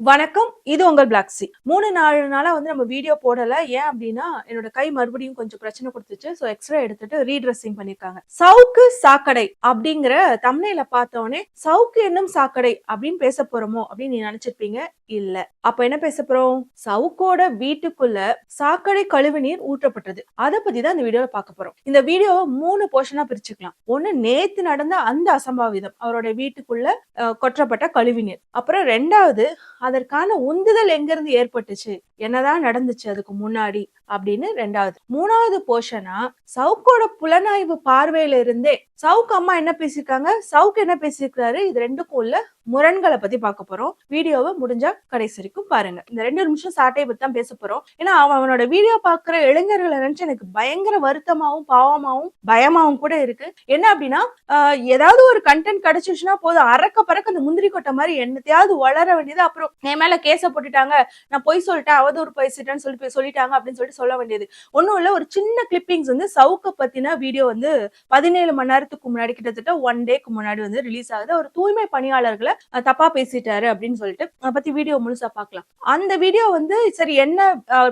வணக்கம் இது உங்கள் பிளாக் சி மூணு நாலு நாளாக வந்து நம்ம வீடியோ போடல. ஏன் அப்படின்னா என்னோட கை மறுபடியும் கொஞ்சம் பிரச்சனை கொடுத்துச்சு. ஸோ எக்ஸ்ரே எடுத்துட்டு ரீட்ரெஸ்ஸிங் பண்ணிருக்காங்க. சவுக்கு சாக்கடை அப்படிங்கிற தமிழையில பார்த்தோன்னே சவுக்கு என்னும் சாக்கடை அப்படின்னு பேச போறோமோ? அப்படின்னு நீ நினைச்சிருப்பீங்க. இல்ல. அப்ப என்ன பேச போறோம்? சவுக்கோட வீட்டுக்குள்ள சாக்கடை கழிவுநீர் ஊற்றப்பட்டது. அதை பத்தி தான் இந்த வீடியோல பார்க்க போறோம். இந்த வீடியோவை மூணு போர்ஷனா பிரிச்சுக்கலாம். ஒன்று நேத்து நடந்த அந்த அசம்பாவிதம். அவரோட வீட்டுக்குள்ள கொற்றப்பட்ட கொற்றப்பட்ட கழிவுநீர் அப்புறம் ரெண்டாவது அதற்கான உந்துதல் எங்கிருந்து ஏற்பட்டுச்சு? என்னதான் நடந்துச்சு அதுக்கு முன்னாடி? அப்படின்னு ரெண்டாவது. மூணாவது போர்ஷனா சவுக்கோட புலனாய்வு பார்வையில இருந்தே சவுக்கு அம்மா என்ன பேசியிருக்காங்க? சவுக்கு என்ன பேசியிருக்காரு இது ரெண்டுக்கும் உள்ள முரண்களை பத்தி பார்க்க போறோம். வீடியோவை முடிஞ்சா கடைசி வரைக்கும் பாருங்க. இந்த ரெண்டு நிமிஷம் சாட்டையை பத்தி தான் பேச போறோம். ஏன்னா அவன் அவனோட வீடியோ பாக்குற இளைஞர்களை நினைச்சு எனக்கு பயங்கர வருத்தமாவும் பாவமாவும் பயமாவும் கூட இருக்கு. என்ன அப்படின்னா ஏதாவது ஒரு கண்டென்ட் கிடைச்சிச்சுன்னா போதும் அறக்க பறக்க அந்த முந்திரி கொட்டை மாதிரி என்னத்தையாவது வளர வேண்டியது. அப்புறம் என் மேல கேஸ போட்டுட்டாங்க. நான் பொய் சொல்லிட்டேன் அவதூறு பேசிட்டேன்னு சொல்லி சொல்லிட்டாங்க அப்படின்னு சொல்லிட்டு சொல்ல வேண்டியது. ஒண்ணும் இல்ல ஒரு சின்ன கிளிப்பிங்ஸ் வந்து சவுக்க பத்தின வீடியோ வந்து பதினேழு மணி நேரத்துக்கு முன்னாடி கிட்டத்தட்ட ஒன் டேக்கு முன்னாடி வந்து ரிலீஸ் ஆகுது. ஒரு தூய்மை பணியாளர்களை தப்பா பேசிட்டாரு அப்படின்னு சொல்லிட்டு அதை பத்தி வீடியோ முழுசா பார்க்கலாம் அந்த வீடியோ வந்து சரி என்ன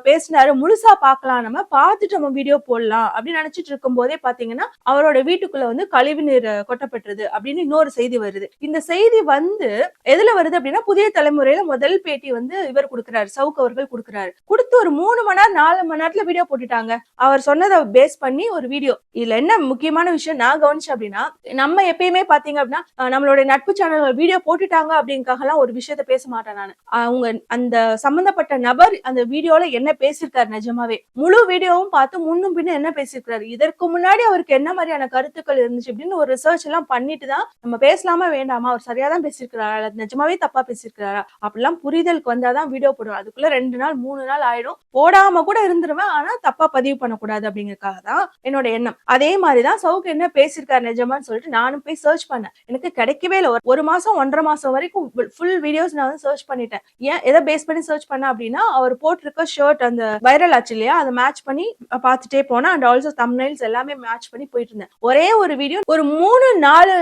பேசினாரு முழுசா பார்க்கலாம் நம்ம பார்த்துட்டு நம்ம வீடியோ போடலாம் அப்படின்னு நினைச்சிட்டு இருக்கும் போதே பாத்தீங்கன்னா அவரோட வீட்டுக்குள்ள வந்து கழிவு நீர் கொட்டப்பட்டது அப்படின்னு இன்னொரு செய்தி வருது. இந்த செய்தி வந்து எதுல வருது அப்படின்னா புதிய தலைமுறையில முதல் பேட்டி வந்து இவர் கொடுக்கிறாரு சவுக் அவர்கள் கொடுக்கிறாரு. கொடுத்து ஒரு மூணு மணி நேரம் நாலு மணி நேரத்துல வீடியோ போட்டுட்டாங்க. அவர் சொன்னதை பேஸ் பண்ணி ஒரு வீடியோ இதுல என்ன முக்கியமான விஷயம் நான் கவனிச்சேன் அப்படின்னா நம்ம எப்பயுமே பாத்தீங்க அப்படின்னா நம்மளோட நம்மளுடைய நட்பு சேனல்கள் வீடியோ போட்டுட்டாங்க அப்படிங்கறதுக்காக ஒரு விஷயத்த பேச மாட்டேன் நான். அவங்க அந்த சம்பந்தப்பட்ட நபர் அந்த வீடியோல என்ன பேசியிருக்காரு நிஜமாவே. முழு வீடியோவும் பார்த்து முன்னும் பின்னும் என்ன பேசியிருக்காரு இதற்கு முன்னாடி அவருக்கு என்ன மாதிரியான கருத்துக்கள் இருந்துச்சு அப்படின்னு ஒரு ரிசர்ச் எல்லாம் பண்ணிட்டு தான் நம்ம பேசலாமா வேண்டாமா? அவர் சரியா தான் பேசியிருக்கிறாரா நிஜமாவே தப்பா பேசியிருக்கிறாரா அப்படிலாம் புரிதலுக்கு வந்தாதான் வீடியோ போடுவேன். அதுக்குள்ள ரெண்டு நாள் மூணு நாள் ஆயிடும். போடாம கூட இருந்துருவேன். ஆனா தப்பா பதிவு பண்ணக்கூடாது அப்படிங்கறதுக்காக தான் என்னோட எண்ணம். அதே மாதிரிதான் சவுக்கு என்ன பேசியிருக்காரு நிஜமான்னு சொல்லிட்டு நானும் போய் சர்ச் பண்ணேன். எனக்கு கிடைக்கவே இல்லை. ஒரு- ஒரு மாசம் ஒன்றரை மாசம் வரைக்கும் ஃபுல் வீடியோஸ் நான் வந்து சர்ச் பண்ணிட்டேன். ஏன்? எதை பேஸ் பண்ணி சர்ச் பண்ண அப்படின்னா அவர் போட்டிருக்க ஷர்ட் அந்த வைரல் ஆச்சு இல்லையா? அதை மேட்ச் பண்ணி பார்த்துட்டே போனேன். அண்ட் ஆல்சோ தம்னைல்ஸ் எல்லாமே மேட்ச் பண்ணி போயிட்டு இருந்தேன். ஒரே ஒரு வீடியோ ஒரு மூணு நாலு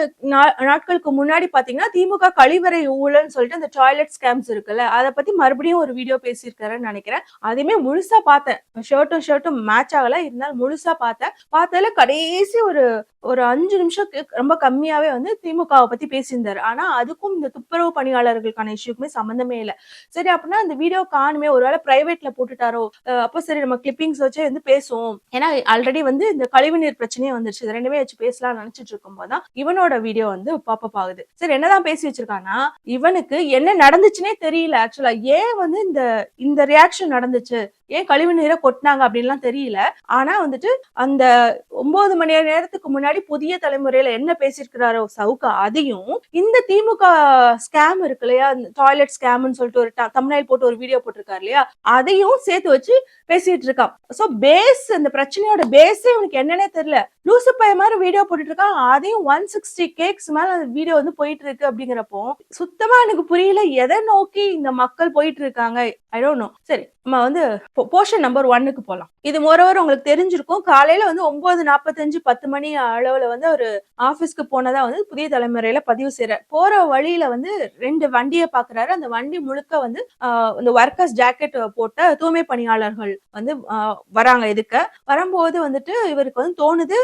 நாட்களுக்கு முன்னாடி பாத்தீங்கன்னா திமுக கழிவறை ஊழல்னு சொல்லிட்டு அந்த டாய்லெட் ஸ்கேம்ஸ் இருக்குல்ல அதை பத்தி மறுபடியும் ஒரு வீடியோ பேசியிருக்காருன்னு நினைக்கிறேன். அதையுமே முழுசா பார்த்தேன். ஷர்ட்டும் ஷர்ட்டும் மேட்ச் ஆகல. இருந்தாலும் முழுசா பார்த்தேன். பார்த்ததுல கடைசி ஒரு ஒரு அஞ்சு நிமிஷம் ரொம்ப கம்மியாவே வந்து திமுகவை பத்தி பேசியிருந்தாரு. ஆனா அதுக்கும் இந்த துப்புரவு பணியாளர்களுக்கான இஷ்யூக்குமே சம்மந்தமே இல்லை. சரி அப்படின்னா இந்த வீடியோ காணுமே. ஒருவேளை பிரைவேட்ல போட்டுட்டாரோ? அப்போ சரி நம்ம கிளிப்பிங்ஸ் வச்சே வந்து பேசுவோம். ஏன்னா ஆல்ரெடி வந்து இந்த கழிவுநீர் பிரச்சனையே வந்துருச்சு. இது ரெண்டுமே வச்சு பேசலாம்னு நினைச்சிட்டு இருக்கும் போதுதான் இவனோட வீடியோ வந்து பாப்பப் ஆகுது. சரி என்னதான் பேசி வச்சிருக்கான்னா இவனுக்கு என்ன நடந்துச்சுன்னே தெரியல ஆக்சுவலா ஏன் வந்து இந்த இந்த ரியாக்ஷன் நடந்துச்சு? ஏன் கழிவு நீரை கொட்டினாங்க அப்படின்லாம் தெரியல. ஆனா வந்துட்டு அந்த ஒன்பது மணி நேரத்துக்கு முன்னாடி புதிய தலைமுறையில என்ன பேசியிருக்கிறாரோ சவுக்கா அதையும் இந்த திமுக ஸ்கேம் இருக்கு இல்லையா? டாய்லெட் ஸ்கேம்னு சொல்லிட்டு ஒரு தமிழ்நாயில் போட்டு ஒரு வீடியோ போட்டிருக்காரு இல்லையா? அதையும் சேர்த்து வச்சு பேசிட்டு இருக்கான். சோ பேஸ் இந்த பிரச்சனையோட பேஸே உனக்கு என்னன்னே தெரியல. லூசு பைய மாதிரி வீடியோ போட்டுட்டு இருக்கான் அதையும் ஒன் சிக்ஸ்டி கேக்ஸ் மேல அந்த வீடியோ வந்து போயிட்டு இருக்கு அப்படிங்கிறப்போ சுத்தமா எனக்கு புரியல எதை நோக்கி இந்த மக்கள் போயிட்டு இருக்காங்க. ஐ டோன்ட் நோ சரி நம்ம வந்து போர்ஷன் நம்பர் ஒன்னுக்கு போலாம். இது மொரவர் உங்களுக்கு தெரிஞ்சிருக்கும். காலையில வந்து ஒன்பது நாற்பத்தஞ்சு பத்து மணி அளவுல வந்து ஒரு ஆஃபீஸ்க்கு போனதா வந்து புதிய தலைமுறையில பதிவு செய்யறாரு போற வழியில வந்து ரெண்டு வண்டியை பாக்குறாரு. அந்த வண்டி முழுக்க வந்து ஆஹ், இந்த ஒர்க்கர்ஸ் ஜாக்கெட் போட்ட தூய்மை பணியாளர்கள் வந்து வராங்க இதுக்கு வரும்போது வந்துட்டு இவருக்கு வந்து தோணுது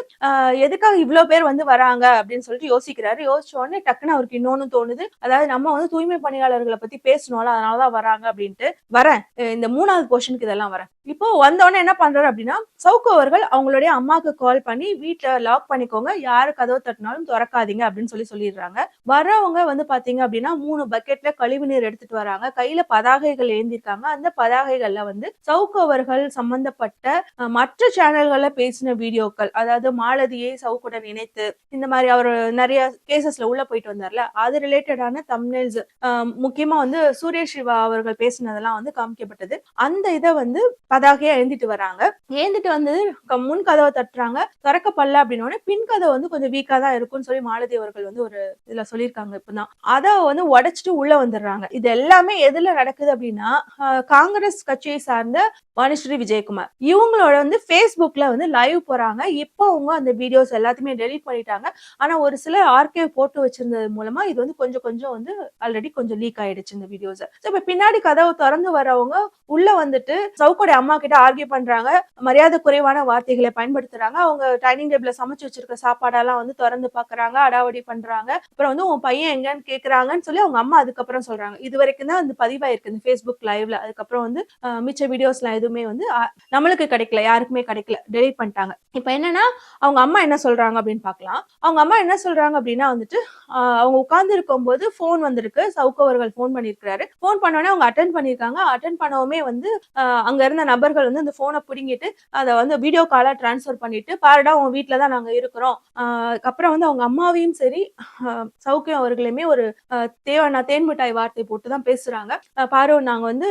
எதுக்காக இவ்வளவு பேர் வந்து வராங்க அப்படின்னு சொல்லிட்டு யோசிக்கிறாரு. யோசிச்ச உடனே டக்குன்னு அவருக்கு இன்னொன்னு தோணுது. அதாவது நம்ம வந்து தூய்மை பணியாளர்களை பத்தி பேசணும்ல அதனாலதான் வராங்க அப்படின்ட்டு. வரேன். இந்த மூணாவது போர்ஷனுக்கு இதெல்லாம் வரேன் இப்போ வந்தோடனே என்ன பண்றாரு அப்படின்னா சவுக்கு அவர்கள் அவங்களுடைய அம்மாவுக்கு கால் பண்ணி வீட்டுல லாக் பண்ணிக்கோங்க யாரு கதவு தட்டினாலும் திறக்காதீங்க அப்படின்னு சொல்லி சொல்லிடுறாங்க. வர்றவங்க வந்து பாத்தீங்க அப்படின்னா மூணு பக்கெட்ல கழிவுநீர் எடுத்துட்டு வராங்க. கையில பதாகைகள் எழுந்திருக்காங்க அந்த பதாகைகள்ல வந்து சவுக்கு அவர்கள் சம்பந்தப்பட்ட மற்ற சேனல்கள்ல பேசின வீடியோக்கள் அதாவது மாலதியை சவுக்குடன் இணைத்து இந்த மாதிரி அவர் நிறைய கேசஸ்ல உள்ள போயிட்டு வந்தார்ல அது ரிலேட்டடான தம்னெல்ஸ் முக்கியமா வந்து சூரிய சிவா அவர்கள் பேசினதெல்லாம் வந்து காமிக்கப்பட்டது. அந்த இதை வந்து அதாகவே எழுந்திட்டு வராங்க. ஏந்திட்டு வந்து முன் கதவை தட்டுறாங்க. திறக்கப்படல அப்படின்னோடனே பின் கதவு வந்து கொஞ்சம் வீக்கா தான் இருக்கும்னு சொல்லி மாலதி அவர்கள் வந்து ஒரு இதுல சொல்லியிருக்காங்க இப்பதான். அதை வந்து உடைச்சிட்டு உள்ள வந்துடுறாங்க. இது எல்லாமே எதுல நடக்குது அப்படின்னா காங்கிரஸ் கட்சியை சார்ந்த வாணிஸ்ரீ விஜயகுமார். இவங்களோட வந்து ஃபேஸ்புக்ல வந்து லைவ் போறாங்க. இப்போ அவங்க அந்த வீடியோஸ் எல்லாத்தையுமே டெலீட் பண்ணிட்டாங்க. ஆனா ஒரு சிலர் ஆர்கேவ் போட்டு வச்சிருந்தது மூலமா இது வந்து கொஞ்சம் கொஞ்சம் வந்து ஆல்ரெடி கொஞ்சம் லீக் ஆயிடுச்சு இந்த வீடியோஸ் இப்ப பின்னாடி கதவு திறந்து வரவங்க உள்ள வந்துட்டு சவுக்கோட அம்மா கிட்ட ஆர்கியூ பண்றாங்க. மரியாதை குறைவான வார்த்தைகளை பயன்படுத்துறாங்க. அவங்க டைனிங் டேபிள்ல சமைச்சு வச்சிருக்க சாப்பாடெல்லாம் வந்து திறந்து பாக்குறாங்க அடாவடி பண்றாங்க. அப்புறம் வந்து உன் பையன் எங்கன்னு கேக்குறாங்கன்னு சொல்லி அவங்க அம்மா அதுக்கப்புறம் சொல்றாங்க. இது வரைக்கும் தான் வந்து பதிவாயிருக்கு இந்த ஃபேஸ்புக் லைவ்ல அதுக்கப்புறம் வந்து மிச்ச வீடியோஸ்லாம் எதுவும் வந்து நம்மளுக்கு கிடைக்கல யாருக்குமே கிடைக்கல டெலிட் பண்ணிட்டாங்க. இப்போ என்னன்னா அவங்க அம்மா என்ன சொல்றாங்க அப்படின்னு பார்க்கலாம். அவங்க அம்மா என்ன சொல்றாங்க அப்படின்னா வந்துட்டு அவங்க உட்கார்ந்து இருக்கும்போது ஃபோன் வந்திருக்கு. சவுக்கு அவர்கள் ஃபோன் பண்ணியிருக்கிறாரு. ஃபோன் பண்ணோடனே அவங்க அட்டன் பண்ணியிருக்காங்க. அட்டன் பண்ணவுமே வந்து அங்க இருந்த நபர்கள் வந்து அந்த ஃபோனை பிடுங்கிட்டு அதை வந்து வீடியோ காலாக டிரான்ஸ்ஃபர் பண்ணிட்டு பாருடா உங்க வீட்டில் தான் நாங்கள் இருக்கிறோம். அதுக்கப்புறம் வந்து அவங்க அம்மாவையும் சரி சவுக்கியம் அவர்களையுமே ஒரு தேவனா தேன்மிட்டாய் வார்த்தை போட்டு தான் பேசுறாங்க பாரு நாங்கள் வந்து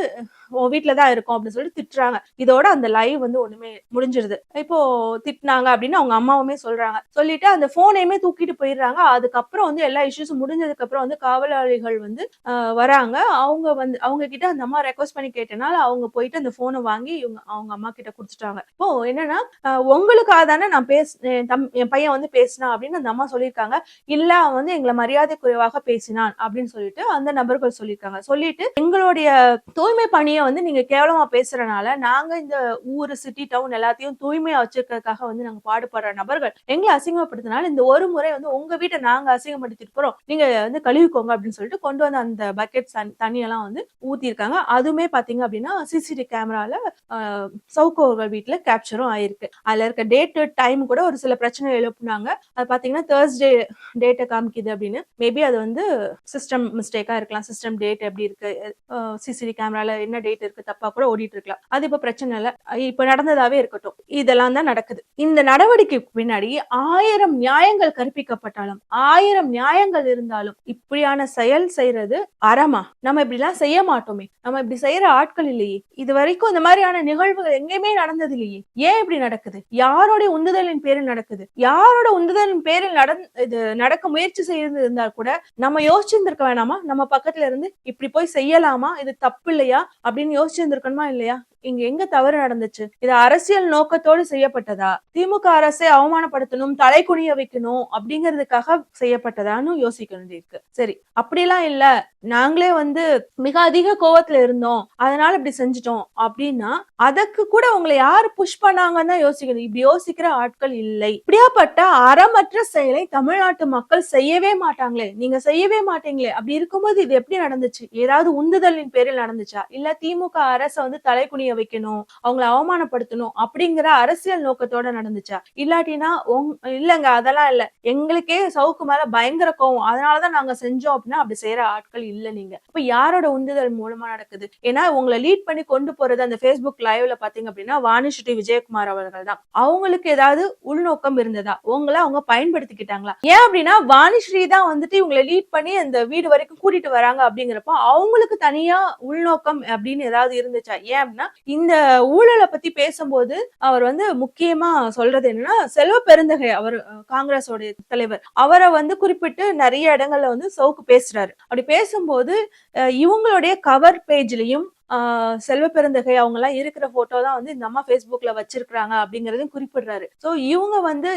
உன் வீட்டில தான் இருக்கும் அப்படின்னு சொல்லிட்டு திட்டுறாங்க. இதோட அந்த லைவ் வந்து ஒண்ணுமே முடிஞ்சிருது. இப்போ திட்டினாங்க அப்படின்னு அவங்க அம்மாவுமே சொல்றாங்க. சொல்லிட்டு அந்த போனையுமே தூக்கிட்டு போயிடுறாங்க. அதுக்கப்புறம் வந்து எல்லா இஷ்யூஸும் முடிஞ்சதுக்கு அப்புறம் வந்து காவலாளிகள் வந்து வராங்க. அவங்க வந்து அவங்க கிட்ட அந்த அம்மா ரெக்வஸ்ட் பண்ணி கேட்டனால அவங்க போயிட்டு அந்த போனை வாங்கி இவங்க அவங்க அம்மா கிட்ட கொடுத்துட்டாங்க. இப்போ என்னன்னா உங்களுக்காக தானே நான் பேச என் தம் என் பையன் வந்து பேசினான் அப்படின்னு அந்த அம்மா சொல்லியிருக்காங்க. இல்ல அவன் வந்து எங்களை மரியாதை குறைவாக பேசினான் அப்படின்னு சொல்லிட்டு அந்த நபர்கள் சொல்லியிருக்காங்க. சொல்லிட்டு எங்களுடைய தூய்மை பணியை வந்து நீங்க கேவலமா பேசுறனால நாங்க இந்த ஊரு சிட்டி டவுன் எல்லாத்தையும் தூய்மையா வச்சிருக்கிறதுக்காக வந்து நாங்க பாடுபடுற நபர்கள் எங்களை அசிங்கப்படுத்தினால இந்த ஒரு முறை வந்து உங்க வீட்டை நாங்க அசிங்கப்படுத்திட்டு போறோம். நீங்க வந்து கழுவிக்கோங்க அப்படின்னு சொல்லிட்டு கொண்டு வந்த அந்த பக்கெட் தண்ணியெல்லாம் வந்து ஊத்திருக்காங்க அதுவுமே பாத்தீங்க அப்படின்னா சிசிடிவி கேமரால சவுக்கு வீட்டுல கேப்சரும் ஆயிருக்கு. அதுல இருக்க டேட்டு டைம் கூட ஒரு சில பிரச்சனை எழுப்புனாங்க. அது பாத்தீங்கன்னா தேர்ஸ்டே டேட்டை காமிக்குது அப்படின்னு. மேபி அது வந்து சிஸ்டம் மிஸ்டேக்கா இருக்கலாம். சிஸ்டம் டேட் எப்படி இருக்கு? சிசிடி கேமரால என்ன டேட் இருக்கு தப்பா கூட ஓடிட்டு இருக்கலாம். அது இப்ப பிரச்சனை இல்ல. இப்ப நடந்ததாவே இருக்கட்டும். இதெல்லாம் தான் நடக்குது. இந்த நடவடிக்கைக்கு பின்னாடி ஆயிரம் நியாயங்கள் கற்பிக்கப்பட்டாலும் ஆயிரம் நியாயங்கள் இருந்தாலும் இப்படியான செயல் செய்யறது அறமா? நம்ம இப்படி எல்லாம் செய்ய மாட்டோமே. நம்ம இப்படி செய்யற ஆட்கள் இல்லையே. இது வரைக்கும் இந்த மாதிரியான நிகழ்வுகள் எங்கேயுமே நடந்தது இல்லையே ஏன் இப்படி நடக்குது? யாரோட உந்துதலின் பேரில் நடக்குது? யாரோட உந்துதலின் பேரில் நடந்து இது நடக்க முயற்சி செய்து இருந்தால் கூட நம்ம யோசிச்சிருந்திருக்க வேணாமா? நம்ம பக்கத்துல இருந்து இப்படி போய் செய்யலாமா? இது தப்பு இல்லையா? அப்படின்னு யோசிச்சிருந்திருக்கணுமா இல்லையா? இங்க எங்க தவறு நடந்துச்சு? இது அரசியல் நோக்கத்தோடு செய்யப்பட்டதா? திமுக அரசை அவமானப்படுத்தணும் தலை குனிய வைக்கணும் அப்படிங்கறதுக்காக செய்யப்பட்டதான்னு யோசிக்க வேண்டியிருக்கு. சரி அப்படிலாம் இல்ல. நாங்களே வந்து மிக அதிக கோவத்துல இருந்தோம். அதனால இப்படி செஞ்சிட்டோம் அப்படின்னா அதற்கு கூட உங்களை யாரு புஷ் பண்ணாங்கன்னு தான் யோசிக்கணும். இப்படி யோசிக்கிற ஆட்கள் இல்லை. இப்படியாப்பட்ட அறமற்ற செயலை தமிழ்நாட்டு மக்கள் செய்யவே மாட்டாங்களே. நீங்க செய்யவே மாட்டீங்களே. அப்படி இருக்கும்போது இது எப்படி நடந்துச்சு? ஏதாவது உந்துதலின் பேரில் நடந்துச்சா? இல்ல திமுக அரசை வந்து தலை குனிய வைக்கணும் அவங்கள அவமானப்படுத்தணும் அப்படிங்கிற அரசியல் நோக்கத்தோட நடந்துச்சா? இல்லாட்டினா உங் இல்லங்க அதெல்லாம் இல்ல. எங்களுக்கே சவுக்கு மேல பயங்கர கோவம். அதனாலதான் நாங்க செஞ்சோம் அப்படின்னா அப்படி செய்யற ஆட்கள் இல்ல நீங்க. இப்ப யாரோட உந்துதல் மூலமா நடக்குது? ஏன்னா உங்களை லீட் பண்ணி கொண்டு போறது அந்த ஃபேஸ்புக் லைவ்ல பாத்தீங்க அப்படின்னா வாணிஸ்ரீ விஜயகுமார் அவர்கள் தான். அவங்களுக்கு ஏதாவது உள்நோக்கம் இருந்ததா? உங்களை அவங்க பயன்படுத்திக்கிட்டாங்களா? ஏன் அப்படின்னா வாணிஸ்ரீ தான் வந்துட்டு இவங்களை லீட் பண்ணி அந்த வீடு வரைக்கும் கூட்டிட்டு வராங்க அப்படிங்கிறப்ப அவங்களுக்கு தனியா உள்நோக்கம் அப்படின்னு ஏதாவது இருந்துச்சா? ஏன் அப்படின்னா இந்த ஊழலை பத்தி பேசும்போது அவர் வந்து முக்கியமா சொல்றது என்னன்னா செல்வ பெருந்தகை அவர் காங்கிரஸோடைய காங்கிரஸோட தலைவர் அவரை வந்து குறிப்பிட்டு நிறைய இடங்கள்ல வந்து சவுக்கு பேசுறாரு. அப்படி பேசும்போது அஹ், இவங்களுடைய கவர் பேஜ்லயும் செல்வ பெருந்தகை அவங்க எல்லாம் இருக்கிற போட்டோ தான் வந்து இந்த அம்மா Facebookல வச்சிருக்கிறாங்க அப்படிங்கறதையும் குறிப்பிடுறாரு. சோ இவங்க வந்து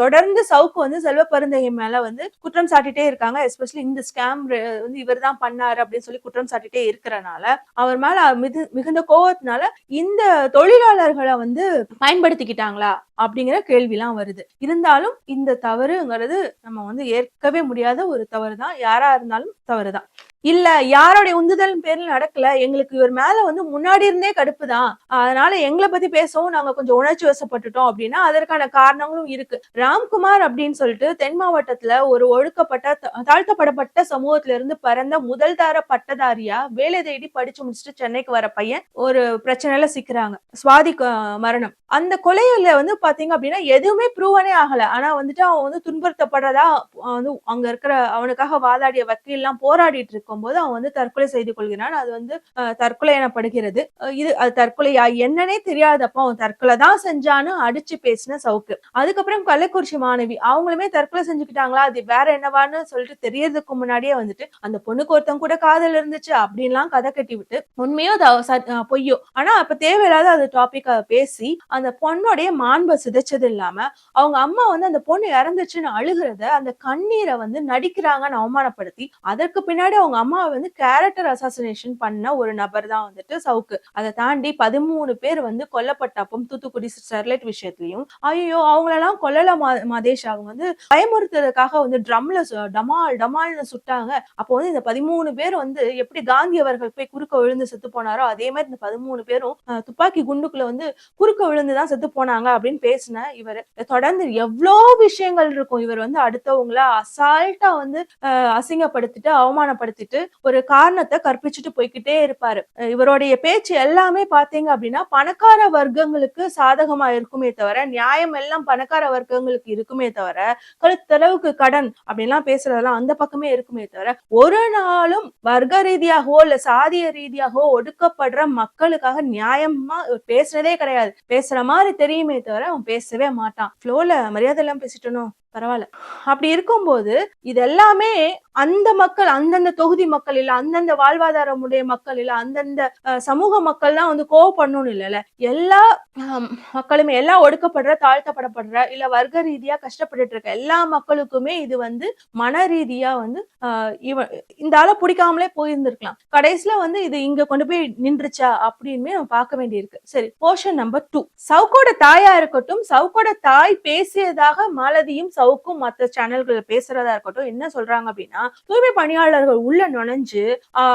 தொடர்ந்து சவுக்கு வந்து செல்வ பெருந்தகை மேல வந்து குற்றம் சாட்டிட்டே இருக்காங்க. எஸ்பெஷலி இந்த ஸ்கேம் வந்து இவர் தான் பண்ணாரு அப்படின்னு சொல்லி குற்றம் சாட்டிட்டே இருக்கிறனால அவர் மேல மிகு மிகுந்த கோவத்தினால இந்த தொழிலாளர்களை வந்து பயன்படுத்திக்கிட்டாங்களா அப்படிங்கிற கேள்விலாம் வருது. இருந்தாலும் இந்த தவறுங்கிறது நம்ம வந்து ஏற்கவே முடியாத ஒரு தவறு தான் யாரா இருந்தாலும் தவறுதான். இல்ல யாரோடைய உந்துதல் பேர்ல நடக்கல. எங்களுக்கு இவர் மேல வந்து முன்னாடி இருந்தே கடுப்பு தான். அதனால எங்களை பத்தி பேசவும் நாங்க கொஞ்சம் உணர்ச்சி வசப்பட்டுட்டோம் அப்படின்னா அதற்கான காரணங்களும் இருக்கு. ராம்குமார் அப்படின்னு சொல்லிட்டு தென் மாவட்டத்துல ஒரு ஒழுக்கப்பட்ட தாழ்த்தப்படப்பட்ட சமூகத்துல இருந்து பிறந்த முதல் தர பட்டதாரியா வேலை தேடி படிச்சு முடிச்சுட்டு சென்னைக்கு வர பையன் ஒரு பிரச்சனையில சிக்கிறாங்க. சுவாதி மரணம். அந்த கொலையில வந்து பாத்தீங்க அப்படின்னா எதுவுமே ப்ரூவனே ஆகல. ஆனா வந்துட்டு அவன் வந்து துன்புறுத்தப்படுறதா வந்து அங்க இருக்கிற அவனுக்காக வாதாடிய வக்கீல் எல்லாம் போராடிட்டு இருக்கும். இருக்கும்போது அவன் வந்து தற்கொலை செய்து கொள்கிறான். அது வந்து தற்கொலை எனப்படுகிறது. இது அது தற்கொலையா? என்னன்னே தெரியாதப்ப அவன் தற்கொலை தான் செஞ்சான்னு அடிச்சு பேசின சவுக்கு. அதுக்கப்புறம் கள்ளக்குறிச்சி மாணவி அவங்களுமே தற்கொலை செஞ்சுக்கிட்டாங்களா? அது வேற என்னவான்னு சொல்லிட்டு தெரியறதுக்கு முன்னாடியே வந்துட்டு அந்த பொண்ணுக்கு ஒருத்தன் கூட காதல் இருந்துச்சு அப்படின்லாம் கதை கட்டி விட்டு உண்மையோ பொய்யோ? ஆனா அப்ப தேவையில்லாத அந்த டாபிக்க பேசி அந்த பொண்ணுடைய மாண்பை சிதைச்சது இல்லாம அவங்க அம்மா வந்து அந்த பொண்ணு இறந்துச்சுன்னு அழுகிறத அந்த கண்ணீரை வந்து நடிக்கிறாங்கன்னு அவமானப்படுத்தி அதற்கு பின்னாடி அவங்க அம்மாவை வந்து கேரக்டர் அசாசினேஷன் பண்ண ஒரு நபர் தான் வந்துட்டு சவுக்கு. அதை தாண்டி பதிமூணு பேர் வந்து கொல்லப்பட்டப்பம் தூத்துக்குடி ஸ்டெர்லைட் விஷயத்துலயும் ஐயோ அவங்களெல்லாம் கொல்லல மாதேஷ். அவங்க வந்து பயமுறுத்துறதுக்காக வந்து ட்ரம்ல டமால் டமால்னு சுட்டாங்க. அப்போ வந்து இந்த பதிமூணு பேர் வந்து எப்படி காந்தி அவர்கள் போய் குறுக்க விழுந்து செத்து போனாரோ அதே மாதிரி இந்த பதிமூணு பேரும் துப்பாக்கி குண்டுக்குள்ள வந்து குறுக்க விழுந்துதான் செத்து போனாங்க அப்படின்னு பேசின இவர். தொடர்ந்து எவ்வளோ விஷயங்கள் இருக்கும். இவர் வந்து அடுத்தவங்கள அசால்ட்டா வந்து அசிங்கப்படுத்திட்டு அவமானப்படுத்திட்டு ஒரு காரணத்தை கற்பிச்சுட்டு போய்க்கிட்டே இருப்பாரு. இவருடைய பேச்சு எல்லாமே பாத்தீங்க அப்படின்னா பணக்கார வர்க்கங்களுக்கு சாதகமா இருக்குமே தவிர நியாயம் எல்லாம் பணக்கார வர்க்கங்களுக்கு இருக்குமே தவிர கழுத்தளவுக்கு கடன் அப்படின்லாம் பேசுறதெல்லாம் அந்த பக்கமே இருக்குமே தவிர ஒரு நாளும் வர்க்க ரீதியாகவோ இல்ல சாதிய ரீதியாகவோ ஒடுக்கப்படுற மக்களுக்காக நியாயமா பேசுறதே கிடையாது. பேசுற மாதிரி தெரியுமே தவிர அவன் பேசவே மாட்டான். ஃப்ளோல மரியாதை எல்லாம் பேசிட்டனும் பரவாயில்ல. அப்படி இருக்கும்போது இது எல்லாமே அந்த மக்கள் அந்தந்த தொகுதி மக்கள் இல்ல அந்தந்த வாழ்வாதாரமுடைய மக்கள் இல்ல அந்தந்த சமூக மக்கள் தான் வந்து கோவப்படணும்னு இல்லைல்ல. எல்லா மக்களுமே எல்லாம் ஒடுக்கப்படுற தாழ்த்தப்படப்படுற இல்ல வர்க்க ரீதியா கஷ்டப்பட்டுட்டு இருக்க எல்லா மக்களுக்குமே இது வந்து மன ரீதியா வந்து ஆஹ் இந்த ஆளை பிடிக்காமலே போயிருந்திருக்கலாம். கடைசியில வந்து இது இங்க கொண்டு போய் நின்றுச்சா அப்படின்னு நம்ம பார்க்க வேண்டியிருக்கு. சரி போர்ஷன் நம்பர் டூ சவுக்கோட தாயா இருக்கட்டும் சவுக்கோட தாய் பேசியதாக மாலதியும் சவுக்கும் மற்ற சேனல்கள் பேசுறதா இருக்கட்டும் என்ன சொல்றாங்க அப்படின்னா தூய்மை பணியாளர்கள் உள்ள நுழைஞ்சு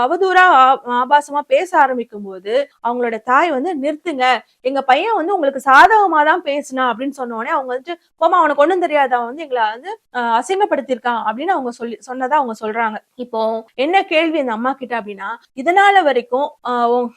அவதூறா ஆ- ஆபாசமா பேச ஆரம்பிக்கும் போது அவங்களோட தாய் வந்து நிறுத்துங்க. எங்க பையன் வந்து உங்களுக்கு சாதகமா தான் பேசினா அப்படின்னு சொன்ன உடனே அவங்க வந்துட்டு போமா அவனுக்கு ஒண்ணும் தெரியாது. அவன் வந்து எங்களை வந்து அசிங்கப்படுத்திருக்கான் அப்படின்னு அவங்க சொல்லி சொன்னதா அவங்க சொல்றாங்க. இப்போ என்ன கேள்வி இந்த அம்மா கிட்ட அப்படின்னா இதனால வரைக்கும்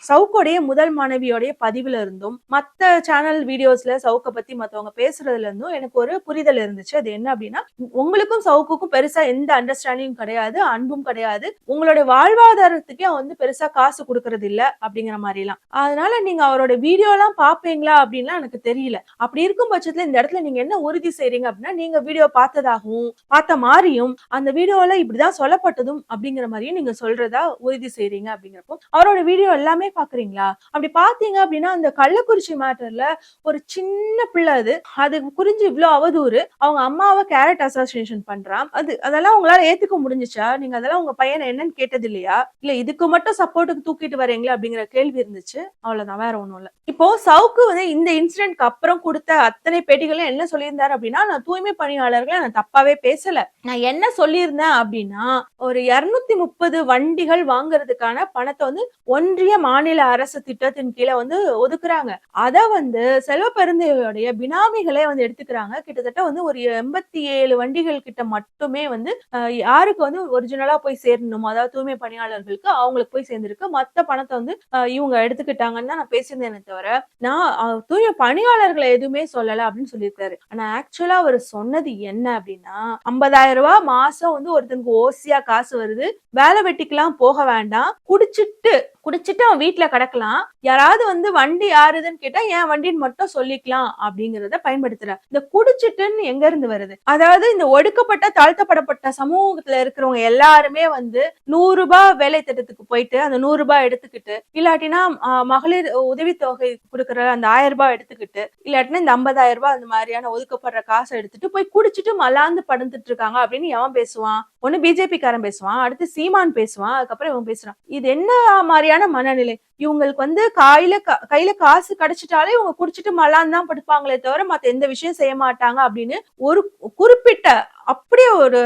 சவுக்கோடைய முதல் மாணவியோடைய பதிவுல இருந்தும் மத்த சேனல் வீடியோஸ்ல சவுக்கை பத்தி மத்தவங்க பேசுறதுல இருந்தும் எனக்கு ஒரு புரிதல் இருந்துச்சு. அது என்ன அப்படின்னா உங்களுக்கும் சவுக்குக்கும் பெருசா எந்த அண்டர்ஸ்டாண்டிங் கிடையாது அன்பும் கிடையாது. உங்களுடைய வாழ்வாதாரத்துக்கே அவன் வந்து பெருசா காசு கொடுக்கறது இல்ல அப்படிங்கிற மாதிரி எல்லாம் அதனால நீங்க அவரோட வீடியோ எல்லாம் பாப்பீங்களா அப்படின்லாம் எனக்கு தெரியல. அப்படி இருக்கும் பட்சத்துல இந்த இடத்துல நீங்க என்ன உறுதி செய்றீங்க அப்படின்னா நீங்க வீடியோ பார்த்ததாகவும் பார்த்த மாதிரியும் அந்த வீடியோல இப்படிதான் சொல்லப்பட்டதும் அப்படிங்கிற மாதிரியும் நீங்க சொல்றதா உறுதி செய்றீங்க அப்படிங்கிறப்போ அவரோட வீடியோ எல்லாமே பாக்குறீங்களா? அப்படி பாத்தீங்க அப்படின்னா அந்த கள்ளக்குறிச்சி மேட்டர்ல ஒரு சின்ன பிள்ளை அது. அது குறிஞ்சு இவ்வளவு அவதூறு. அவங்க அம்மா அம்மாவை கேரட் அசோசியேஷன் பண்றான். அது அதெல்லாம் உங்களால ஏத்துக்க முடிஞ்சுச்சா? நீங்க அதெல்லாம் உங்க பையனை என்னன்னு கேட்டது இல்லையா இல்ல இதுக்கு மட்டும் சப்போர்ட்டுக்கு தூக்கிட்டு வரீங்களா அப்படிங்கிற கேள்வி இருந்துச்சு. அவ்வளவுதான் வேற ஒண்ணும் இல்ல. இப்போ சவுக்கு வந்து இந்த இன்சிடென்ட்க்கு அப்புறம் கொடுத்த அத்தனை பேட்டிகளும் என்ன சொல்லியிருந்தாரு அப்படின்னா நான் தூய்மை பணியாளர்களை நான் தப்பாவே பேசல. நான் என்ன சொல்லியிருந்தேன் அப்படின்னா ஒரு இருநூத்தி முப்பது வண்டிகள் வாங்குறதுக்கான பணத்தை வந்து ஒன்றிய மாநில அரசு திட்டத்தின் கீழே வந்து ஒதுக்குறாங்க. அத வந்து செல்வ பெருந்தையோடைய பினாமிகளே வந்து எடுத்துக்கிறாங்க. கிட்டத்தட்ட வந்து ஒரு ஐம்பத்தி ஏழு வண்டிகள் கிட்ட மட்டுமே வந்து யாருக்கு வந்து ஒரிஜினலா போய் சேரணும் அதாவது தூய்மை பணியாளர்களுக்கு அவங்களுக்கு போய் சேர்ந்திருக்கு. மத்த பணத்தை வந்து இவங்க எடுத்துக்கிட்டாங்கன்னு தான் நான் பேசியிருந்தேனே தவிர நான் தூய்மை பணியாளர்களை எதுவுமே சொல்லல அப்படின்னு சொல்லியிருக்காரு. ஆனா ஆக்சுவலா அவர் சொன்னது என்ன அப்படின்னா ஐம்பதாயிரம் ரூபாய் மாசம் வந்து ஒருத்தனுக்கு ஓசியா காசு வருது. வேலை வெட்டிக்கெல்லாம் போக வேண்டாம். குடிச்சிட்டு குடிச்சிட்டு அவன் வீட்டுல கிடக்கலாம். யாராவது வந்து வண்டி யாருதுன்னு கேட்டா என் வண்டின்னு மட்டும் சொல்லிக்கலாம் அப்படிங்கறத பயன்படுத்துற இந்த குடிச்சிட்டுன்னு எங்க இருந்து வருது? அதாவது இந்த ஒடுக்கப்பட்ட தாழ்த்தப்படப்பட்ட சமூகத்துல இருக்கிறவங்க எல்லாருமே வந்து நூறு ரூபாய் வேலை திட்டத்துக்கு போயிட்டு அந்த நூறு ரூபாய் எடுத்துக்கிட்டு இல்லாட்டினா மகளிர் உதவித்தொகை கொடுக்கற அந்த ஆயிரம் ரூபாய் எடுத்துக்கிட்டு இல்லாட்டினா இந்த ஐம்பதாயிரம் ரூபாய் அந்த மாதிரியான ஒதுக்கப்படுற காசை எடுத்துட்டு போய் குடிச்சிட்டு மலாந்து படுத்துட்டு இருக்காங்க அப்படின்னு எவன் பேசுவான்? ஒண்ணு பிஜேபி காரன் பேசுவான் அடுத்து சீமான் பேசுவான் அதுக்கப்புறம் இவன் பேசுறான். இது என்ன மாதிரியான மனநிலை? இவங்களுக்கு வந்து காயில கையில காசு கிடைச்சிட்டாலே இவங்க குடிச்சிட்டு மலான் தான் படுப்பாங்களே தவிர மத்த எந்த விஷயம் செய்ய மாட்டாங்க அப்படின்னு ஒரு குறிப்பிட்ட அப்படியே ஒரு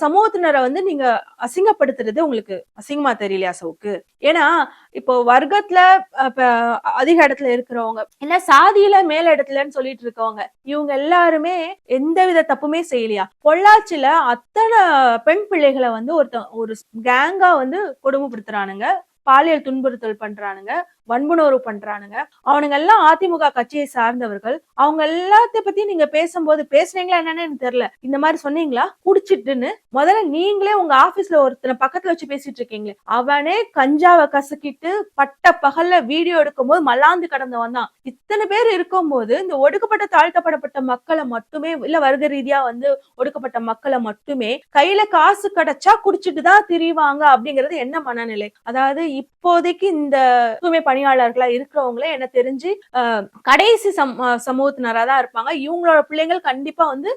சமூகத்தினரை வந்து நீங்க அசிங்கப்படுத்துறது உங்களுக்கு அசிங்கமா தெரியலையா சவுக்கு? ஏன்னா இப்போ வர்க்கத்துல அதிக இடத்துல இருக்கிறவங்க இல்ல சாதியில மேல இடத்துலன்னு சொல்லிட்டு இருக்கவங்க இவங்க எல்லாருமே எந்த வித தப்புமே செய்யலையா? பொள்ளாச்சியில அத்தனை பெண் பிள்ளைகளை வந்து ஒருத்த ஒரு கேங்கா வந்து கொடுமைப்படுத்துறானுங்க. பாலியல் துன்புறுத்தல் பண்றானுங்க. வன்புணர்வு பண்றானுங்க. அவனுங்க எல்லாம் அதிமுக கட்சியை சார்ந்தவர்கள். அவங்க எல்லாத்த பத்தி நீங்க பேசும்போது பேசுனீங்களா என்னன்னு எனக்கு தெரியல. இந்த மாதிரி சொன்னீங்களா? குடிச்சிட்டுன்னு. முதல்ல நீங்களே உங்க ஆபீஸ்ல ஒருத்தனை பக்கத்துல வச்சு பேசிட்டு இருக்கீங்களே. அவனே கஞ்சாவை கசக்கிட்டு பட்ட பகல்ல வீடியோ எடுக்கும் போது மல்லாந்து கடந்து வந்தான் இத்தனை பேர் இருக்கும் போது இந்த ஒடுக்கப்பட்ட தாழ்த்தப்படப்பட்ட மக்களை மட்டுமே இல்ல வருக ரீதியா வந்து ஒடுக்கப்பட்ட மக்களை மட்டுமே கையில காசு கிடைச்சா குடிச்சிட்டு தான் திரிவாங்க அப்படிங்கிறது என்ன மனநிலை? அதாவது இப்போதைக்கு இந்த தூய்மை பணியாளர்களா இருக்கிறவங்களே என்ன தெரிஞ்சு கடைசி சம் சமூகத்தினராக சமூகத்தினரா தான் இருப்பாங்க. இவங்களோட பிள்ளைங்கள் கண்டிப்பா வந்து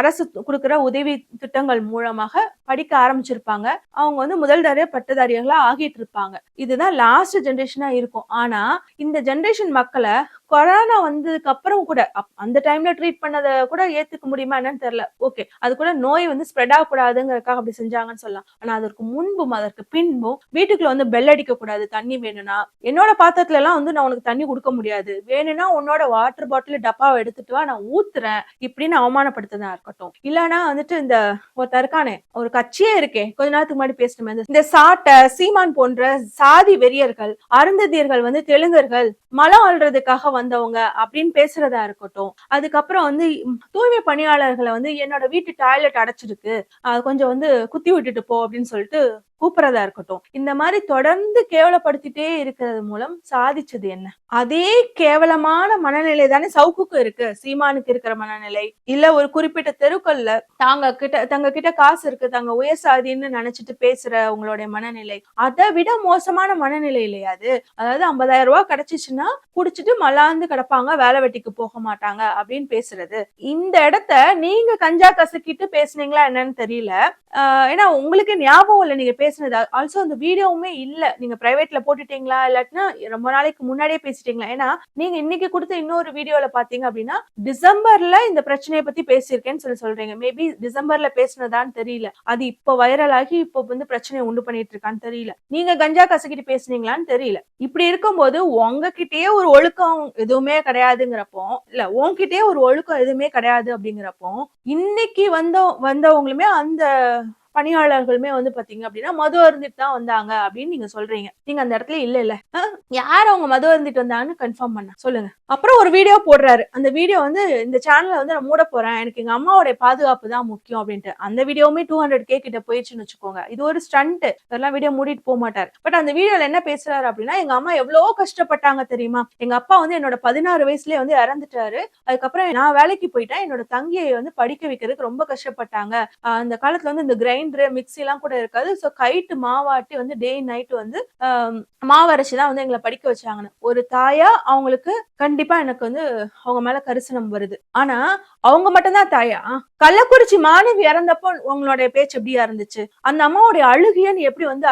அரசு கொடுக்குற உதவி திட்டங்கள் மூலமாக படிக்க ஆரம்பிச்சிருப்பாங்க. அவங்க வந்து முதல் தடவை பட்டதாரிகளா ஆகிட்டு இருப்பாங்க இதுதான் லாஸ்ட் ஜென்ரேஷனா இருக்கும். ஆனா இந்த ஜென்ரேஷன் மக்களை கொரோனா வந்ததுக்கு அப்புறம் கூட அந்த டைம்ல ட்ரீட் பண்ணதை கூட ஏத்துக்க முடியுமா என்னன்னு தெரியல. ஓகே அது கூட நோய் வந்து ஸ்ப்ரெட் ஆகக்கூடாதுங்கிறக்காக அப்படி செஞ்சாங்கன்னு சொல்லலாம். ஆனா அதற்கு முன்பும் அதற்கு பின்பும் வீட்டுக்குள்ள வந்து பெல் அடிக்க கூடாது தண்ணி வேணும்னா. என்னோட பாத்திரத்துல எல்லாம் வந்து நான் உனக்கு தண்ணி கொடுக்க முடியாது. வேணும்னா உன்னோட வாட்டர் பாட்டில் டப்பாவை எடுத்துட்டு வா நான் ஊத்துறேன் இப்படின்னு அவமானப்படுத்ததா இருக்கட்டும். இல்லனா வந்துட்டு இந்த ஒருத்தர் இருக்கானே ஒரு கட்சியே இருக்கே கொஞ்ச நேரத்துக்கு முன்னாடி பேசணுமே இந்த- சாட்டை சீமான் போன்ற சாதி வெறியர்கள் அருந்ததியர்கள் வந்து தெலுங்கர்கள் மலம் அள்ளுறதுக்காக வந்தவங்க அப்படின்னு பேசுறதா இருக்கட்டும். அதுக்கப்புறம் வந்து தூய்மை பணியாளர்களை வந்து என்னோட வீட்டு டாய்லெட் அடைச்சிருக்கு. கொஞ்சம் வந்து குத்தி விட்டுட்டு போ அப்படின்னு சொல்லிட்டு கூப்பிடுறதா இருக்கட்டும். இந்த மாதிரி தொடர்ந்து கேவலப்படுத்திட்டே இருக்கிறது மூலம் சாதிச்சது என்ன? அதே கேவலமான மனநிலை தானே சவுக்குக்கு இருக்கு. சீமானுக்கு இருக்கிற மனநிலை. இல்ல ஒரு குறிப்பிட்ட தெருக்கள்ல தாங்க கிட்ட தங்க கிட்ட காசு இருக்கு. தாங்க உயர் சாதின்னு நினைச்சிட்டு பேசுற உங்களுடைய மனநிலை. அதை விட மோசமான மனநிலை இல்லையா அது? அதாவது ஐம்பதாயிரம் ரூபாய் கிடைச்சிச்சுன்னா குடிச்சிட்டு மலாந்து கிடப்பாங்க வேலை வெட்டிக்கு போக மாட்டாங்க அப்படின்னு பேசுறது. இந்த இடத்த நீங்க கஞ்சா கசக்கிட்டு பேசுனீங்களா என்னன்னு தெரியல. ஆஹ் ஏன்னா உங்களுக்கு ஞாபகம் இல்லை. நீங்க பேசுனது. ஆல்சோ அந்த வீடியோவுமே இல்ல. நீங்க பிரைவேட்ல போட்டுட்டீங்களா? இல்லாட்டினா ரொம்ப நாளைக்கு முன்னாடியே பேசிட்டீங்களா? ஏன்னா நீங்க இன்னைக்கு கொடுத்த இன்னொரு வீடியோல பாத்தீங்க அப்படின்னா டிசம்பர்ல இந்த பிரச்சனையை பத்தி பேசியிருக்கேன்னு சொல்லி சொல்றீங்க. மேபி டிசம்பர்ல பேசினதான்னு தெரியல. அது இப்போ வைரல் ஆகி இப்போ வந்து பிரச்சனையை உண்டு பண்ணிட்டு இருக்கான்னு தெரியல. நீங்க கஞ்சா கசக்கிட்டு பேசுனீங்களான்னு தெரியல. இப்படி இருக்கும்போது உங்ககிட்டயே ஒரு ஒழுக்கம் எதுவுமே கிடையாதுங்கிறப்போ இல்ல உங்ககிட்டயே ஒரு ஒழுக்கம் எதுவுமே கிடையாது அப்படிங்கிறப்போ இன்னைக்கு வந்த வந்தவங்களுமே அந்த பணியாளர்களுமே வந்து பாத்தீங்க அப்படின்னா மது அருந்திட்டு தான் வந்தாங்க அப்படின்னு நீங்க சொல்றீங்க. நீங்க அந்த இடத்துல இல்ல இல்ல. யார் அவங்க மது அருந்திட்டு வந்தாங்கன்னு கன்ஃபார்ம் பண்ண. சொல்லுங்க. அப்புறம் ஒரு வீடியோ போடுறாரு. அந்த வீடியோ வந்து இந்த சேனலை வந்து நான் மூட போறேன். எனக்கு எங்க அம்மாவோட பாதுகாப்பு தான் முக்கியம் அப்படின்ட்டு. அந்த வீடியோவுமே டூ ஹண்ட்ரட் கே கிட்ட போயிடுச்சுன்னு வச்சுக்கோங்க. இது ஒரு ஸ்டண்ட் இதெல்லாம் வீடியோ மூடிட்டு போக மாட்டார். பட் அந்த வீடியோல என்ன பேசுறாரு அப்படின்னா எங்க அம்மா எவ்வளவோ கஷ்டப்பட்டாங்க தெரியுமா? எங்க அப்பா வந்து என்னோட பதினாறு வயசுலயே வந்து இறந்துட்டாரு. அதுக்கப்புறம் நான் வேலைக்கு போயிட்டேன். என்னோட தங்கியை வந்து படிக்க வைக்கிறதுக்கு ரொம்ப கஷ்டப்பட்டாங்க. அந்த காலத்துல வந்து இந்த கிரைண்ட் கிரைண்டர் மிக்சிலாம் கூட இருக்காது. ஸோ கைட்டு மாவாட்டி வந்து டே நைட் வந்து மாவரைச்சி தான் வந்து எங்களை படிக்க வச்சாங்கன்னு ஒரு தாயா அவங்களுக்கு கண்டிப்பா எனக்கு வந்து அவங்க மேல கரிசனம் வருது. ஆனா அவங்க மட்டும்தான் தாயா? கள்ளக்குறிச்சி மாணவி இறந்தப்போ உங்களுடைய பேச்சு எப்படியா இருந்துச்சு? அந்த அம்மாவுடைய அழுகிய நீ எப்படி வந்து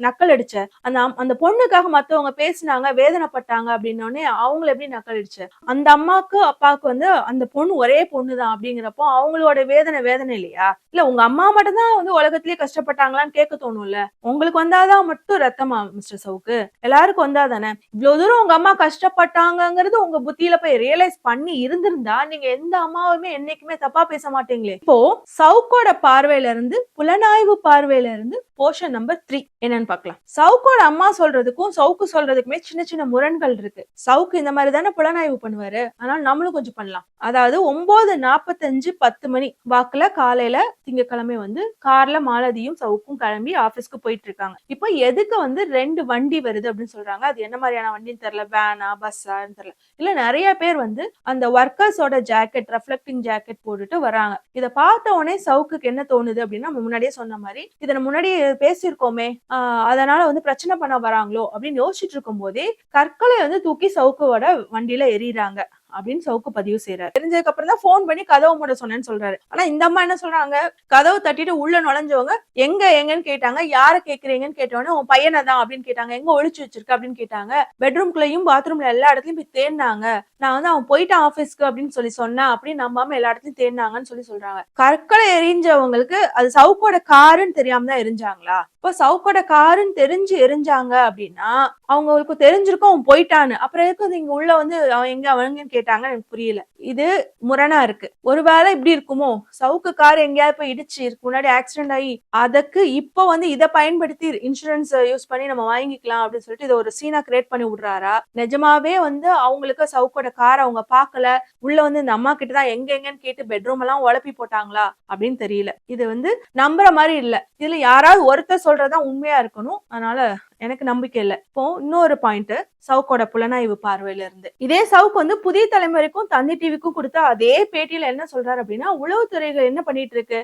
நக்கல் அடிச்ச அந்த அம்- அந்த பொண்ணுக்காக மத்தவங்க பேசினாங்க வேதனைப்பட்டாங்க அப்படின்னோடனே அவங்கள எப்படி நக்கல் அடிச்ச அந்த அம்மாக்கு அப்பாவுக்கு வந்து அந்த பொண்ணு ஒரே பொண்ணு தான் அப்படிங்கிறப்போ அவங்களோட வேதனை வேதனை இல்லையா? இல்ல உங்க அம்மா மட்டும் தான் வந்து உலகத்திலேயே கஷ்டப்பட்டாங்களான்னு கேட்க தோணும்ல? உங்களுக்கு வந்தாதான் மட்டும் ரத்தமா மிஸ்டர் சவுக்கு? எல்லாருக்கும் வந்தாதானே? இவ்வளவு தூரம் உங்க அம்மா கஷ்டப்பட்டாங்கங்கிறது உங்க புத்தியில போய் ரியலைஸ் பண்ணி இருந்திருந்தா நீங்க எந்த அம்மாவுமே என்னைக்குமே தப்பா பேச மாட்டீங்களே. இப்போ சவுக்கோட பார்வையில இருந்து புலனாய்வு பார்வையில இருந்து போர்ஷன் நம்பர் த்ரீ என்னன்னு பார்க்கலாம். சவுக்கோட அம்மா சொல்றதுக்கும் சவுக்கு சொல்றதுக்குமே சின்ன சின்ன முரண்கள் இருக்கு. சவுக்கு இந்த மாதிரி தானே புலனாய்வு பண்ணுவாரு? அதனால நம்மளும் கொஞ்சம் பண்ணலாம். அதாவது ஒன்பது நாற்பத்தஞ்சு பத்து மணி வாக்குல காலையில திங்கக்கிழமை வந்து கார்ல மாலதியும் சவுக்கும் கிளம்பி ஆபீஸ்க்கு போயிட்டு இருக்காங்க. இப்போ எதுக்கு வந்து ரெண்டு வண்டி வருது அப்படின்னு சொல்றாங்க? அது என்ன மாதிரியான வண்டின்னு தெரியல. வேனா பஸ்ஸான்னு தெரியல. இல்ல நிறைய பேர் வந்து அந்த ஒர்க்கர்ஸோட ஜாக்கெட் ரெஃப்ளெக்டிங் ஜாக்கெட் போட்டுட்டு வராங்க. இதை பார்த்த உடனே சவுக்குக்கு என்ன தோணுது அப்படின்னா நம்ம முன்னாடியே சொன்ன மாதிரி இதை முன்னாடியே பேசியிருக்கோமே. ஆஹ் அதனால வந்து பிரச்சனை பண்ண வராங்களோ அப்படின்னு யோசிச்சுட்டு இருக்கும் போதே கற்களை வந்து தூக்கி சவுக்கு வட வண்டியில எறிகிறாங்க அப்படின்னு சவுக்கு பதிவு செய்யறாரு தெரிஞ்சதுக்கு அப்புறம் தான் போன் பண்ணி கதவு மூட சொன்னேன்னு சொல்றாரு. ஆனா இந்த அம்மா என்ன சொல்றாங்க? கதவு தட்டிட்டு உள்ள நுழைஞ்சவங்க எங்க எங்கன்னு கேட்டாங்க யார கேக்குறீங்கன்னு கேட்டவொடனே உன் பையனை தான் அப்படின்னு கேட்டாங்க. எங்க ஒழிச்சு வச்சிருக்க? அப்படின்னு கேட்டாங்க. பெட்ரூம்குள்ளயும் பாத்ரூம்ல எல்லா இடத்துலயும் போய் தேடினாங்க நான் வந்து அவன் போயிட்டான் ஆபீஸ்க்கு அப்படின்னு சொல்லி சொன்னேன் அப்படின்னு நம்பாம எல்லா இடத்துலயும் தேடினாங்கன்னு சொல்லி சொல்றாங்க. கற்களை எரிஞ்சவங்களுக்கு அது சவுக்கோட காருன்னு தெரியாம தான் எரிஞ்சாங்களா? இப்போ சவுக்கோட காருன்னு தெரிஞ்சு எரிஞ்சாங்க அப்படின்னா அவங்களுக்கு தெரிஞ்சிருக்கும் அவன் போயிட்டான்னு. அப்புறம் எதுக்கு இங்க உள்ள வந்து அவன் எங்க அவனுங்கன்னு கேட்டாங்கன்னு எனக்கு புரியல. இது முரணா இருக்கு. ஒருவேளை இப்படி இருக்குமோ? சவுக்கு கார் எங்கேயாவது போய் இடிச்சு இருக்கு முன்னாடி ஆக்சிடென்ட் ஆகி அதுக்கு இப்போ வந்து இதை பயன்படுத்தி இன்சூரன்ஸ் யூஸ் பண்ணி நம்ம வாங்கிக்கலாம் அப்படின்னு சொல்லிட்டு இதை ஒரு சீனா கிரியேட் பண்ணி விடுறாரா? நிஜமாவே வந்து அவங்களுக்கு சவுக்கோட கார் அவங்க பார்க்கல. உள்ள வந்து இந்த அம்மா கிட்ட தான் எங்க எங்கன்னு கேட்டு பெட்ரூம் எல்லாம் உழப்பி போட்டாங்களா? அப்படின்னு தெரியல. இது வந்து நம்புற மாதிரி இல்ல. இதுல யாராவது ஒருத்தர் சொல்றதுதான் உண்மையா இருக்கணும். அதனால எனக்கு நம்பிக்கை இல்லை. இப்போ இன்னொரு பாயிண்ட் சவுக்கோட புலனாய்வு பார்வையில இருந்து இதே சவுக் வந்து புதிய தலைமுறைக்கும் தந்தி டிவிக்கும் கொடுத்த அதே பேட்டியில என்ன சொல்றாரு அப்படின்னா உளவுத்துறைகள் என்ன பண்ணிட்டு இருக்கு?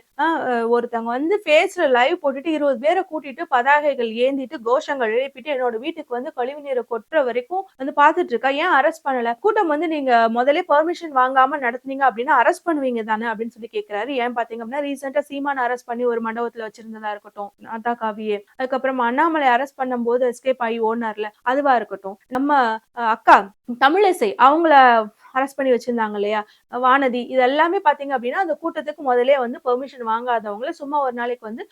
ஒருத்தவங்க வந்து ஃபேஸ்ல லைவ் போட்டுட்டு இருபது பேரை கூட்டிட்டு பதாகைகள் ஏந்திட்டு கோஷங்கள் எழுப்பிட்டு என்னோட வீட்டுக்கு வந்து கழிவு நீரை கொட்டுற வரைக்கும் வந்து பாத்துட்டு இருக்கா? ஏன் அரெஸ்ட் பண்ணல? கூட்டம் வந்து நீங்க முதல்ல பெர்மிஷன் வாங்காம நடத்துனீங்க அப்படின்னா அரெஸ்ட் பண்ணுவீங்க தானே? அப்படின்னு சொல்லி கேக்குறாரு. ஏன் பாத்தீங்க அப்படின்னா ரீசெண்டா சீமான் அரெஸ்ட் பண்ணி ஒரு மண்டபத்துல வச்சிருந்ததா இருக்கட்டும் நாதா காவியே அதுக்கப்புறம் அண்ணாமலை அரெஸ்ட் போது எஸ்கேப் ஆகி ஓடினார்ல அதுவா இருக்கட்டும். நம்ம அஹ், அக்கா தமிழிசை அவங்கள அரெஸ்ட் பண்ணி வச்சிருந்தாங்க இல்லையா? வானதி இது எல்லாமே பாத்தீங்க அப்படின்னா அந்த கூட்டத்துக்கு முதல்ல வந்து பெர்மிஷன் வாங்காதவங்கள சும்மா ஒரு நாளைக்கு வந்து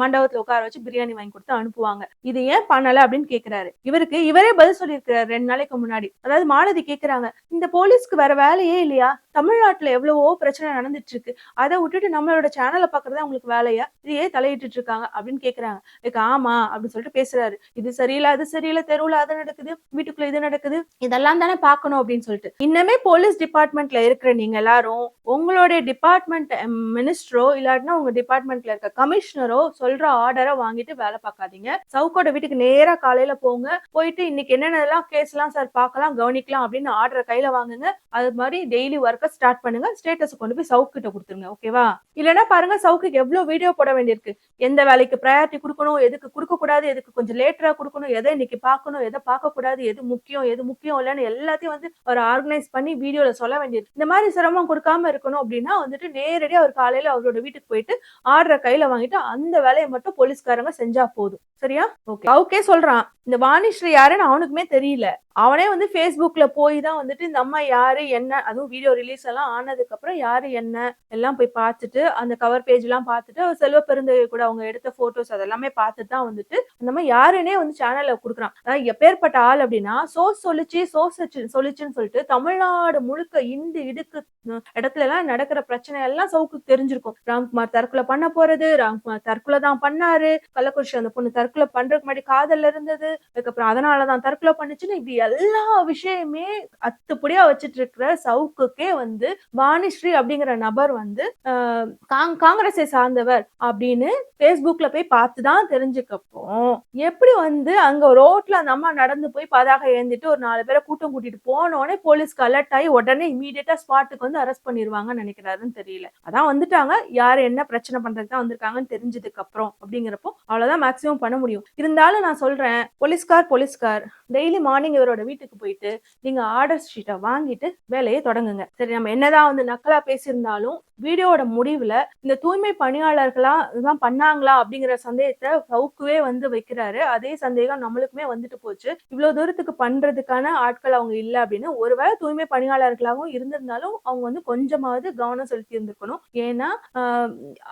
மண்டபத்துல உட்கார வச்சு பிரியாணி வாங்கி கொடுத்து அனுப்புவாங்க. இது ஏன் பண்ணல அப்படின்னு கேக்குறாரு. இவருக்கு இவரே பதில் சொல்லியிருக்கிறாரு ரெண்டு நாளைக்கு முன்னாடி. அதாவது மாலதி கேக்குறாங்க இந்த போலீஸ்க்கு வேற வேலையே இல்லையா? தமிழ்நாட்டுல எவ்வளவோ பிரச்சனை நடந்துட்டு இருக்கு அதை விட்டுட்டு நம்மளோட சேனலை பாக்குறதா அவங்களுக்கு வேலையா? இதையே தலையிட்டு இருக்காங்க அப்படின்னு கேக்குறாங்க. இதுக்கு ஆமா அப்படின்னு சொல்லிட்டு பேசுறாரு. இது சரியில்லை அது சரியில்லை தெருவுல அது நடக்குது வீட்டுக்குள்ள இது நடக்குது இதெல்லாம் தானே பார்க்கணும் அப்படின்னு சொல்லிட்டு. இன்னமே போலீஸ் டிபார்ட்மெண்ட்ல இருக்கிற நீங்க எல்லாரும் உங்களுடைய டிபார்ட்மெண்ட் மினிஸ்டரோ இல்லாட்டினா உங்க டிபார்ட்மெண்ட்ல இருக்க கமிஷனரோ சொல்ற ஆர்டரை வாங்கிட்டு வேலை பார்க்காதீங்க. சவுக்கோட வீட்டுக்கு நேரா காலையில போங்க. போயிட்டு இன்னைக்கு என்னென்னலாம் கேஸ் எல்லாம் சார் பார்க்கலாம் கவனிக்கலாம் அப்படின்னு ஆர்டரை கையில வாங்குங்க. அது மாதிரி டெய்லி ஒர்க்கை ஸ்டார்ட் பண்ணுங்க. ஸ்டேட்டஸ் கொண்டு போய் சவுக்கு கிட்ட கொடுத்துருங்க ஓகேவா இல்லைன்னா பாருங்க சவுக்குக்கு எவ்வளவு வீடியோ போட வேண்டியிருக்கு. எந்த வேலைக்கு ப்ரையாரிட்டி கொடுக்கணும் எதுக்கு கொடுக்க கூடாது எதுக்கு கொஞ்சம் லேட்டரா கொடுக்கணும் எதை இன்னைக்கு பார்க்கணும் எதை பார்க்க கூடாது எது முக்கியம் எது முக்கியம் இல்லைன்னு எல்லாத்தையும் வந்து ஒரு ஆர்கனைஸ் பண்ணி வீடியோல சொல்ல வேண்டியது இந்த மாதிரி சிரமம் கொடுக்காம இருக்கணும் அப்படின்னா வந்துட்டு நேரடியா அவர் காலையில அவரோட வீட்டுக்கு போயிட்டு ஆர்டரை கையில வாங்கிட்டு அந்த வேலையை மட்டும் போலீஸ்காரங்க செஞ்சா போதும். சரியா? ஓகே. ஓகே சொல்றான். இந்த வாணிஸ்ரீ யாருன்னு அவனுக்குமே தெரியல. அவனே வந்து ஃபேஸ்புக்ல போய் தான் வந்துட்டு இந்த அம்மா யாரு என்ன அதுவும் வீடியோ ரிலீஸ் எல்லாம் ஆனதுக்கு அப்புறம் யாரு என்ன எல்லாம் போய் பார்த்துட்டு அந்த கவர் பேஜ் எல்லாம் பார்த்துட்டு அவர் செல்வ பெருந்தகை கூட அவங்க எடுத்த போட்டோஸ் அதெல்லாமே பார்த்துட்டு தான் வந்துட்டு அந்த மாதிரி யாருன்னே வந்து சேனல்ல கொடுக்குறான். அதாவது எப்பேற்பட்ட ஆள் அப்படின்னா சோஸ் சொல்லிச்சு சோஸ் சொல்லிச்சுன்னு சொல்லிட்டு தமிழ்நாடு முழுக்க இண்டு இடுக்கு இடத்துல எல்லாம் நடக்கிற பிரச்சனை எல்லாம் சவுக்கு தெரிஞ்சிருக்கும். ராம்குமார் தற்கொலை பண்ண போறது ராம்குமார் தற்கொலை தான் பண்ணாரு கள்ளக்குறிச்சி அந்த பொண்ணு தற்கொலை பண்றதுக்கு முன்னாடி காதல்ல இருந்தது அதுக்கப்புறம் அதனாலதான் தற்கொலை பண்ணுச்சுன்னு இப்படி எல்லா விஷயமே அத்துப்படியா வச்சிட்டு இருக்கிற சவுக்குக்கே வந்து வாணிஸ்ரீ அப்படிங்கிற நபர் வந்து காங்கிரஸை சார்ந்தவர் அப்படின்னு பேஸ்புக்ல போய் பார்த்துதான் தெரிஞ்சுக்கப்போ எப்படி வந்து அங்க ரோட்ல அந்த அம்மா நடந்து போய் பதாக ஏந்திட்டு ஒரு நாலு பேரை கூட்டம் கூட்டிட்டு போனோடனே போலீஸ்க்கு அலர்ட் ஆகி உடனே இமீடியட்டா ஸ்பாட்டுக்கு வந்து அரெஸ்ட் பண்ணிடுவாங்கன்னு நினைக்கிறாருன்னு தெரியல. அதான் வந்துட்டாங்க. யாரு என்ன பிரச்சனை பண்றதுக்கு தான் வந்திருக்காங்கன்னு தெரிஞ்சதுக்கு அப்புறம் அப்படிங்கிறப்போ அவ்வளவுதான் மேக்சிமம் பண்ண முடியும். இருந்தாலும் நான் சொல்றேன் போலீஸ்கார் போலீஸ்கார். டெய்லி மார்னிங் இவரோட வீட்டுக்கு போயிட்டு நீங்க ஆர்டர் ஷீட்டை வாங்கிட்டு வேலையை தொடங்குங்க. சரி நம்ம என்னதான் வந்து நக்கலா பேசியிருந்தாலும் வீடியோட முடிவுல இந்த தூய்மை பணியாளர்களா இதெல்லாம் பண்ணாங்களா அப்படிங்கிற சந்தேகத்தை சவுக்குவே வந்து வைக்கிறாரு. அதே சந்தேகம் நம்மளுக்குமே வந்துட்டு போச்சு. இவ்வளவு தூரத்துக்கு பண்றதுக்கான ஆட்கள் அவங்க இல்ல அப்படின்னு ஒருவேளை தூய்மை பணியாளர்களாகவும் இருந்திருந்தாலும் அவங்க வந்து கொஞ்சமாவது கவனம் செலுத்தி இருந்திருக்கணும். ஏன்னா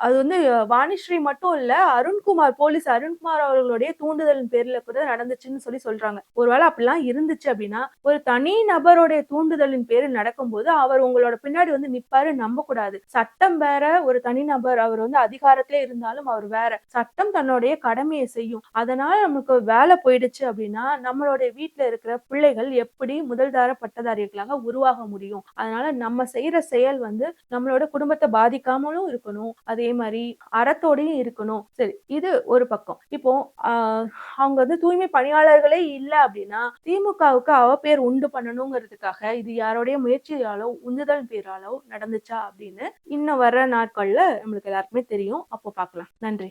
அது வந்து வாணிஸ்ரீ மட்டும் இல்ல அருண்குமார் போலீஸ் அருண்குமார் அவர்களுடைய தூண்டுதலின் பேர்ல கூட நடந்துச்சுன்னு சொல்லி சொல்றாங்க. ஒருவேளை அப்படிலாம் இருந்துச்சு அப்படின்னா ஒரு தனி நபருடைய தூண்டுதலின் பேரில் நடக்கும்போது அவர் உங்களோட பின்னாடி வந்து நிப்பாரு நம்ப கூடாது சட்டம் வேற ஒரு தனி நபர் அவர் வந்து அதிகாரத்திலே இருந்தாலும் அவர் வேற. சட்டம் தன்னுடைய கடமையை செய்யும். அதனால நமக்கு வேலை போயிடுச்சு அப்படின்னா நம்மளுடைய வீட்டுல இருக்கிற பிள்ளைகள் எப்படி முதல்தார பட்டதாரிகளாக உருவாக முடியும். அதனால நம்ம செய்யற செயல் வந்து நம்மளோட குடும்பத்தை பாதிக்காமலும் இருக்கணும். அதே மாதிரி அறத்தோடையும் இருக்கணும். சரி இது ஒரு பக்கம். இப்போ ஆஹ் அவங்க வந்து தூய்மை பணியாளர்களே இல்ல அப்படின்னா திமுகவுக்கு அவ பேர் உண்டு பண்ணணுங்கிறதுக்காக இது யாரோடைய முயற்சியாலோ உந்துதல் பேராலோ நடந்துச்சா அப்படின்னு இன்னும் வர்ற நாட்கள்ல நம்மளுக்கு எல்லாருக்குமே தெரியும். அப்போ பார்க்கலாம். நன்றி.